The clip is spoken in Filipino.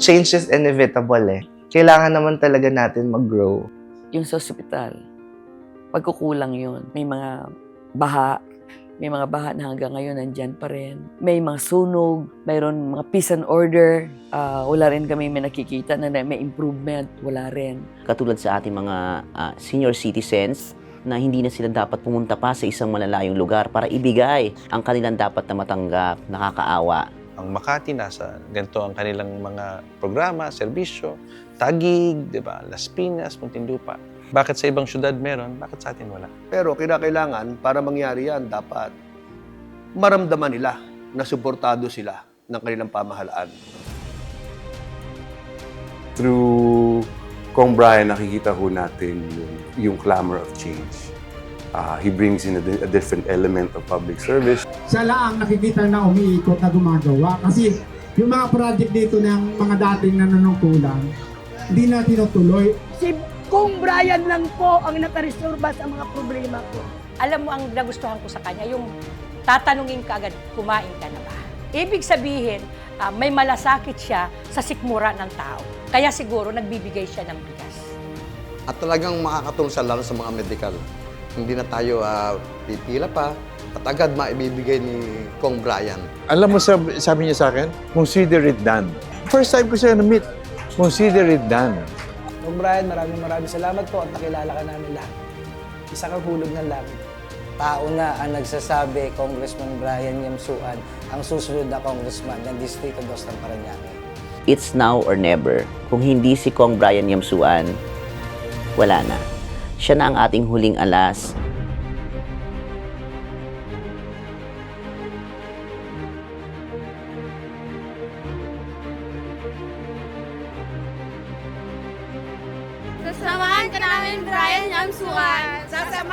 change is inevitable eh. Kailangan naman talaga natin mag-grow. Yung sa ospital, pagkukulang yun. May mga baha, may mga baha na hanggang ngayon nandyan pa rin. May mga sunog, mayroon mga peace and order. Ah, wala rin kami may nakikita na na may improvement. Wala rin. Katulad sa ating mga ah, senior citizens na hindi na sila dapat pumunta pa sa isang malalayong lugar para ibigay ang kanilang dapat na matanggap, nakakaawa. Ang Makati nasa ganito ang kanilang mga programa, serbisyo, Tagig, 'di ba? Las Piñas, Muntinlupa. Bakit sa ibang syudad meron? Bakit sa atin wala? Pero kinakailangan, para mangyari yan, dapat maramdaman nila na suportado sila ng kanilang pamahalaan. through Kong Brian, nakikita ko natin yung, yung clamor of change. Ah, he brings in a, a different element of public service. siya lang ang nakikita na umiikot na gumagawa. Kasi yung mga project dito ng mga dating nanunungkulan, hindi na tinutuloy. Si Kung Brian lang po ang nakaresolba sa mga problema ko. alam mo ang nagustuhan ko sa kanya, yung tatanungin ka agad, kumain ka na ba? Ibig sabihin, ah, may malasakit siya sa sikmura ng tao. Kaya siguro nagbibigay siya ng bigas. at talagang makakatulong sa lalo sa mga medical. Hindi na tayo ah, pipila pa at agad maibibigay ni Kong Brian. Alam mo, sabi, sabi niya sa akin, consider it done. First time ko siya na-meet, consider it done. Kung Brian, maraming maraming salamat po at nakilala ka namin lahat. Isa kang hulog ng langit. Tao na ang nagsasabi, Congressman Brian Yamsuan, ang susunod na congressman ng Distrito 2 ng Parañaque. It's now or never. Kung hindi si Kong Brian Yamsuan, wala na. Siya na ang ating huling alas. Sasamahan ka namin, Brian Yamsuan. Namin